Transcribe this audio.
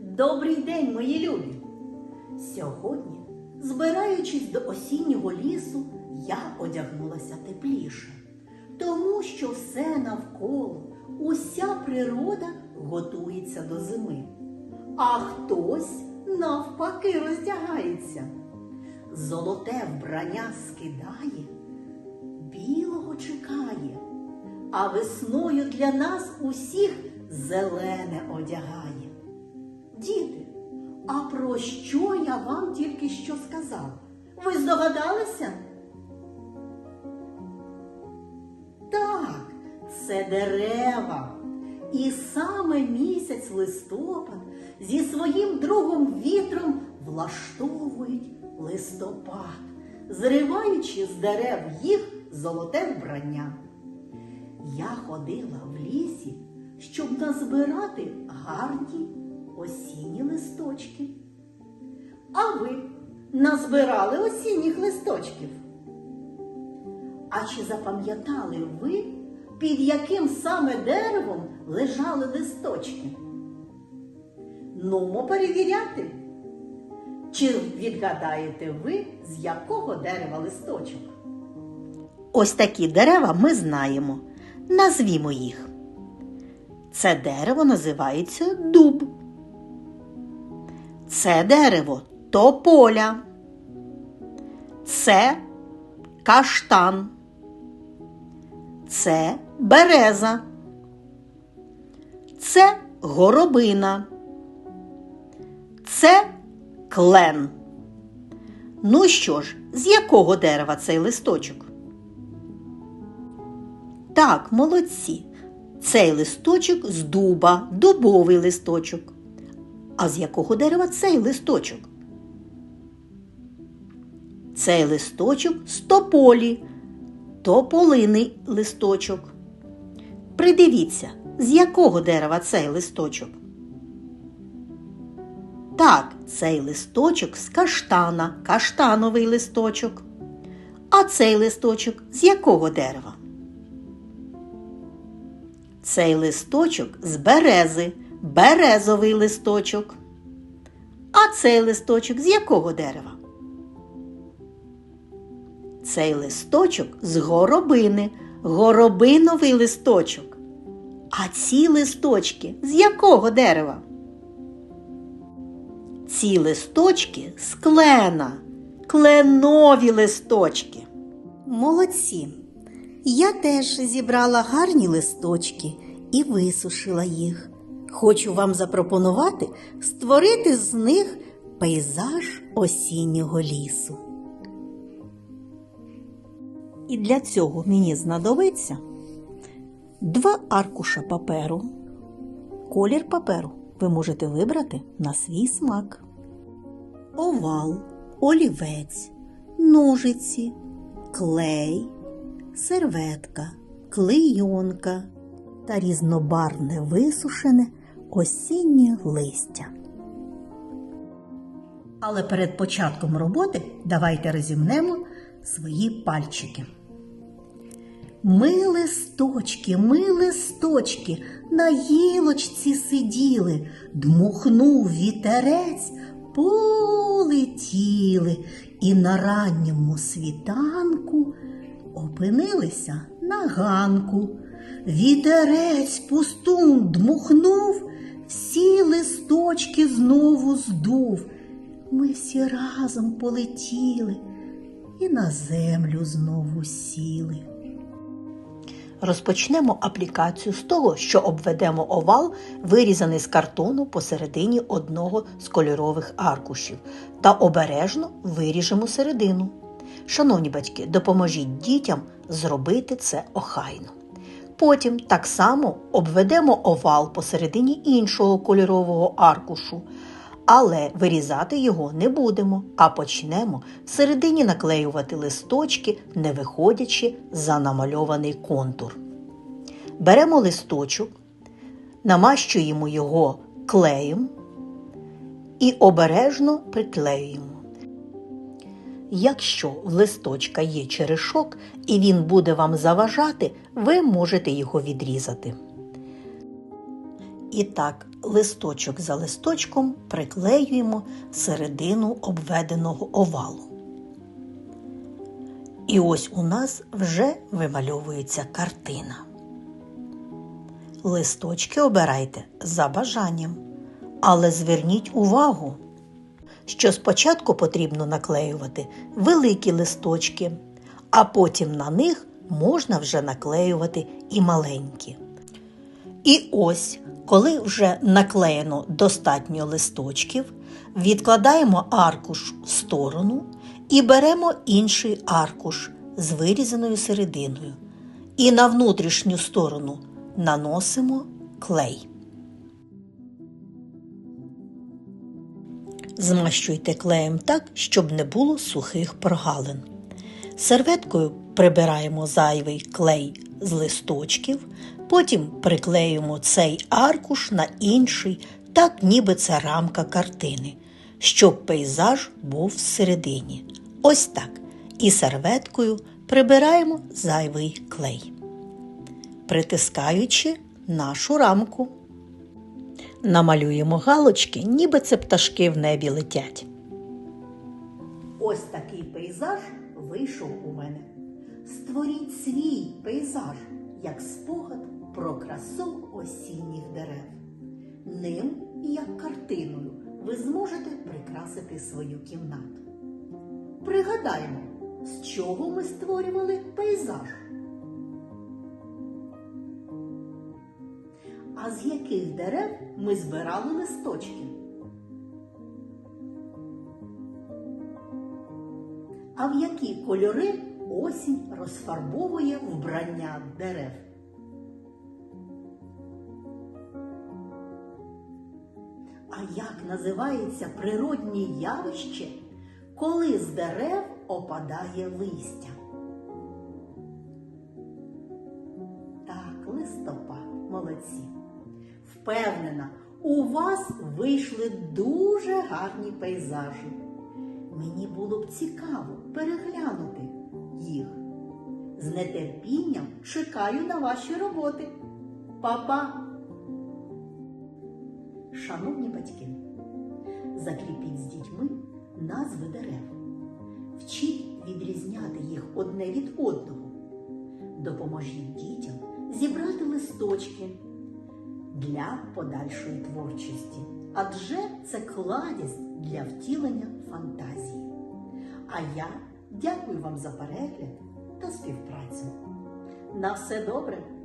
Добрий день, мої любі! Сьогодні, збираючись до осіннього лісу, я одягнулася тепліше, тому що все навколо, уся природа готується до зими, а хтось навпаки роздягається. Золоте вбрання скидає, білого чекає, а весною для нас усіх зелене одягає. Діти, а про що я вам тільки що сказав? Ви здогадалися? Так, це дерева. І саме місяць листопад зі своїм другом вітром влаштовують листопад, зриваючи з дерев їх золоте вбрання. Я ходила в лісі, щоб назбирати гарні осінні листочки. А ви назбирали осінніх листочків? А чи запам'ятали ви, під яким саме деревом лежали листочки? Нумо перевіряти. Чи відгадаєте ви, з якого дерева листочок? Ось такі дерева ми знаємо. Назвімо їх. Це дерево називається дуб. Це дерево тополя. Це каштан. Це береза. Це горобина. Це клен. Ну що ж, з якого дерева цей листочок? Так, молодці. Цей листочок з дуба, дубовий листочок. А з якого дерева цей листочок? Цей листочок з тополі, тополиний листочок. Придивіться, з якого дерева цей листочок? Так, цей листочок з каштана, каштановий листочок. А цей листочок з якого дерева? Цей листочок з берези, березовий листочок. А цей листочок з якого дерева? Цей листочок з горобини, горобиновий листочок. А ці листочки з якого дерева? Ці листочки з клена, кленові листочки. Молодці! Я теж зібрала гарні листочки і висушила їх. Хочу вам запропонувати створити з них пейзаж осіннього лісу. І для цього мені знадобиться два аркуша паперу. Колір паперу ви можете вибрати на свій смак. Овал, олівець, ножиці, клей, серветка, клейонка та різнобарвне висушене осіннє листя. Але перед початком роботи давайте розімнемо свої пальчики. Ми листочки, ми листочки на гілочці сиділи, дмухнув вітерець, полетіли і на ранньому світанку опинилися на ганку. Вітерець пустун дмухнув, всі листочки знову здув. Ми всі разом полетіли і на землю знову сіли. Розпочнемо аплікацію з того, що обведемо овал, вирізаний з картону посередині одного з кольорових аркушів, та обережно виріжемо середину. Шановні батьки, допоможіть дітям зробити це охайно. Потім так само обведемо овал посередині іншого кольорового аркушу, але вирізати його не будемо, а почнемо всередині наклеювати листочки, не виходячи за намальований контур. Беремо листочок, намащуємо його клеєм і обережно приклеюємо. Якщо в листочка є черешок і він буде вам заважати, ви можете його відрізати. І так, листочок за листочком приклеюємо середину обведеного овалу. І ось у нас вже вимальовується картина. Листочки обирайте за бажанням, але зверніть увагу, що спочатку потрібно наклеювати великі листочки, а потім на них можна вже наклеювати і маленькі. І ось, коли вже наклеєно достатньо листочків, відкладаємо аркуш в сторону і беремо інший аркуш з вирізаною серединою. І на внутрішню сторону наносимо клей. Змащуйте клеєм так, щоб не було сухих прогалин. Серветкою прибираємо зайвий клей з листочків, потім приклеюємо цей аркуш на інший, так ніби це рамка картини, щоб пейзаж був всередині. Ось так. І серветкою прибираємо зайвий клей, притискаючи нашу рамку. Намалюємо галочки, ніби це пташки в небі летять. Ось такий пейзаж вийшов у мене. Створіть свій пейзаж, як спогад про красу осінніх дерев. Ним, як картиною, ви зможете прикрасити свою кімнату. Пригадаємо, з чого ми створювали пейзаж. А з яких дерев ми збирали листочки? А в які кольори осінь розфарбовує вбрання дерев? А як називається природнє явище, коли з дерев опадає листя? Так, листопад, молодці. Впевнена, у вас вийшли дуже гарні пейзажі. Мені було б цікаво переглянути їх. З нетерпінням чекаю на ваші роботи. Па-па! Шановні батьки, закріпіть з дітьми назви дерев. Вчіть відрізняти їх одне від одного. Допоможіть дітям зібрати листочки для подальшої творчості. Адже це кладість для втілення фантазії. А я дякую вам за перегляд та співпрацю. На все добре!